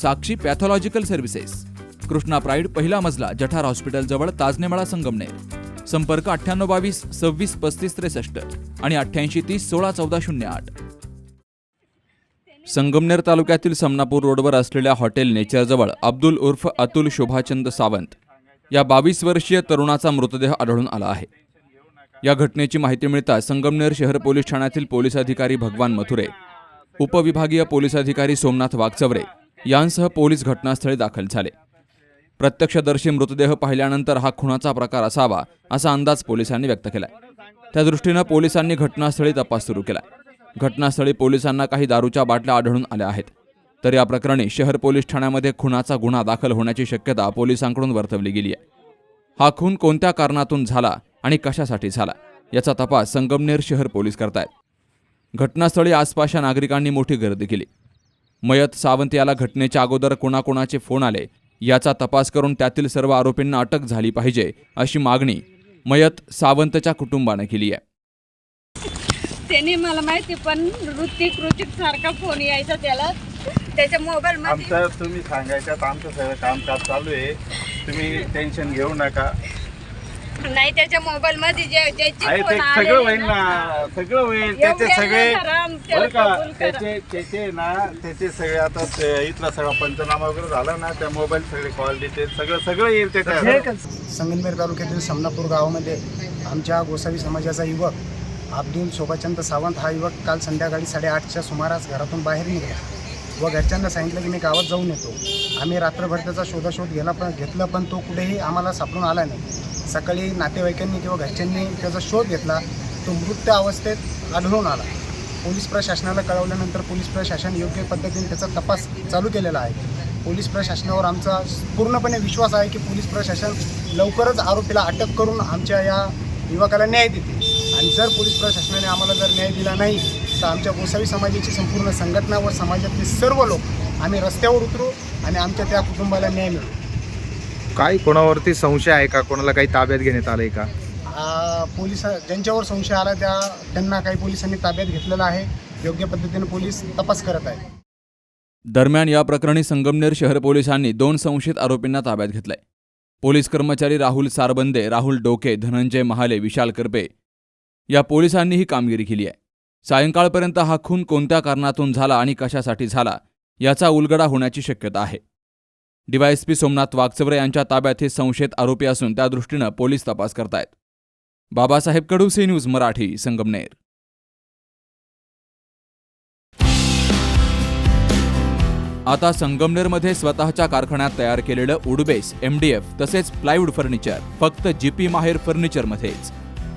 Sakshi pathological services Krishna pride पहिला मजला जठार हॉस्पिटलजवळ ताजनेमाळा संगमनेर. संपर्क अठ्ठ्याण्णव बावीस सव्वीस पस्तीस त्रेसष्ट आणि अठ्ठ्याऐंशी तीस सोळा चौदा शून्य आठ. संगमनेर तालुक्यातील समनापूर रोडवर असलेल्या हॉटेल नेचरजवळ अब्दुल उर्फ अतुल शोभाचंद सावंत या बावीस वर्षीय तरुणाचा मृतदेह आढळून आला आहे. या घटनेची माहिती मिळताच संगमनेर शहर पोलीस ठाण्यातील पोलीस अधिकारी भगवान मथुरे उपविभागीय पोलीस अधिकारी सोमनाथ वागचवरे यांसह पोलीस घटनास्थळी दाखल झाले. प्रत्यक्षदर्शी मृतदेह पाहिल्यानंतर हा खुनाचा प्रकार असावा असा अंदाज पोलिसांनी व्यक्त केलाय. त्या दृष्टीनं पोलिसांनी घटनास्थळी तपास सुरू केला. घटनास्थळी पोलिसांना काही दारूच्या बाटल्या आढळून आल्या आहेत. तर या प्रकरणी शहर पोलीस ठाण्यामध्ये खुनाचा गुन्हा दाखल होण्याची शक्यता पोलिसांकडून वर्तवली गेली आहे. हा खून कोणत्या कारणातून झाला आणि कशासाठी झाला याचा तपास संगमनेर शहर पोलीस करतायत. घटनास्थळी आसपासच्या नागरिकांनी मोठी गर्दी केली. मयत सावंत याला घटनेच्या अगोदर कोणाकोणाचे फोन आले याचा तपास करून त्यातील सर्व आरोपींना अटक झाली पाहिजे अशी मागणी मयत सावंतच्या कुटुंबानं केली आहे. त्याने मला माहिती पण ऋतिक ऋतिक सारखा फोन यायचा त्याला. त्याच्या मोबाईल मध्ये आमचं तुम्ही सांगायचं आमचं सगळं कामकाज चालू आहे. तुम्ही टेन्शन घेऊ नका. नाही त्याच्या मोबाईल मध्ये जे ज्याचे आहे ते फोन सगळं आलेले होईल ना सगळं होईल त्याचे एवढे सगळे ना राम, त्याला बरं का कबूल करा. त्याचे त्याचे ना त्याचे सगळे आता ते इथला सगळा पंचनामा वगैरे झाला ना त्या मोबाईल सगळे कॉल डिटेल सगळं सगळं येईल त्याच्या संगमनेर तालुक्यातील समनापूर गावामध्ये आमच्या गोसावी समाजाचा युवक अब्दुल शोभाचंद सावंत हा युवक काल संध्याकाळी साडेआठच्या सुमारास घरातून बाहेर निघाला. व घरच्यांना सांगितलं की मी गावात जाऊन येतो. आम्ही रात्रभर त्याचा शोधाशोध गेला पण घेतला पण तो कुठेही आम्हाला सापडून आला नाही. सकाळी नातेवाईकांनी किंवा घरच्यांनी त्याचा शोध घेतला. तो मृत अवस्थेत आढळून आला. पोलीस प्रशासनाला कळवल्यानंतर पोलीस प्रशासन योग्य पद्धतीने त्याचा तपास चालू केलेला आहे. पोलीस प्रशासनावर आमचा पूर्णपणे विश्वास आहे की पोलीस प्रशासन लवकरच आरोपीला अटक करून आमच्या या युवकाला न्याय देते आणि जर पोलीस प्रशासनाने आम्हाला जर न्याय दिला नाही तर आमच्या गोसावी समाजाची संपूर्ण संघटना व समाजातले सर्व लोक आम्ही रस्त्यावर उतरू आणि आमच्या त्या कुटुंबाला न्याय मिळू. काय कोणावरती संशय आहे का? कोणाला काही ताब्यात घेण्यात आलंय का? आ, पोलीस ज्यांच्यावर संशय आला त्या त्यांना काही पोलिसांनी ताब्यात घेतलेला आहे. योग्य पद्धतीने पोलीस तपास करत आहेत. दरम्यान या प्रकरणी संगमनेर शहर पोलिसांनी दोन संशयित आरोपींना ताब्यात घेतलंय. पोलीस कर्मचारी राहुल सारबंदे राहुल डोके धनंजय महाले विशाल करपे या पोलिसांनी ही कामगिरी केली आहे. सायंकाळपर्यंत हा खून कोणत्या कारणातून झाला आणि कशासाठी झाला याचा उलगडा होण्याची शक्यता आहे. डीवायएसपी सोमनाथ वागचवरे यांच्या ताब्यात हे संशयित आरोपी असून त्यादृष्टीनं पोलीस तपास करतायत. Babasaheb Kadu C news Marathi Sangamner. आता संगमनेरमध्ये स्वतःच्या कारखान्यात तयार केलेलं उडबेस एमडीएफ तसेच प्लायवूड फर्निचर फक्त जीपी माहेर फर्निचरमध्येच.